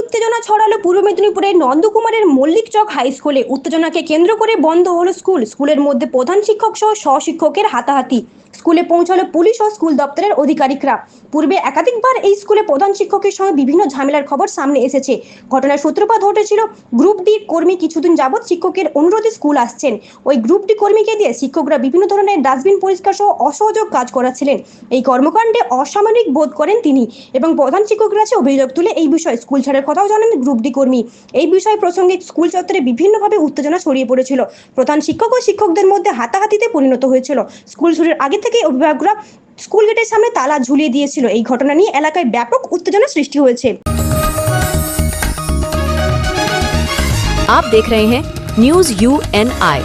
উত্তেজনা ছড়ালো পূর্ব মেদিনীপুরের নন্দকুমারের মল্লিক চক হাই স্কুলে। উত্তেজনাকে কেন্দ্র করে বন্ধ হলো স্কুল। স্কুলের মধ্যে প্রধান শিক্ষক সহ স্বশিক্ষকের হাতাহাতি। স্কুলে পৌঁছালো পুলিশ ও স্কুল দপ্তরের আধিকারিকরা পূর্বে একাধিকবার এই স্কুলে প্রধান শিক্ষকের সঙ্গে বিভিন্ন ঝামেলার খবর সামনে এসেছে। ঘটনার সূত্রপাত ঘটেছিল গ্রুপ ডি কর্মী কিছুদিন যাবৎ শিক্ষকের অনুরোধে স্কুল আসছেন। ওই গ্রুপ ডি কর্মীকে দিয়ে শিক্ষকরা বিভিন্ন ধরনের ডাস্টবিন পরিষ্কার সহ অসহযোগ কাজ করাচ্ছিলেন। এই কর্মকাণ্ডে অসামরিক বোধ করেন তিনি এবং প্রধান শিক্ষকের কাছে অভিযোগ তুলে এই বিষয়ে স্কুল ছাড়ার কথাও জানান গ্রুপ ডি কর্মী। এই বিষয় প্রসঙ্গে স্কুল চত্বরে বিভিন্নভাবে উত্তেজনা ছড়িয়ে পড়েছিল। প্রধান শিক্ষক ও শিক্ষকদের মধ্যে হাতাহাতিতে পরিণত হয়েছিল। স্কুল শুরুর আগে থেকে অভিভাবকরা স্কুল গেটের সামনে তালা ঝুলিয়ে দিয়েছিল এই ঘটনা নিয়ে এলাকায় ব্যাপক উত্তেজনা সৃষ্টি হয়েছে आप देख रहे हैं न्यूज यू एन आई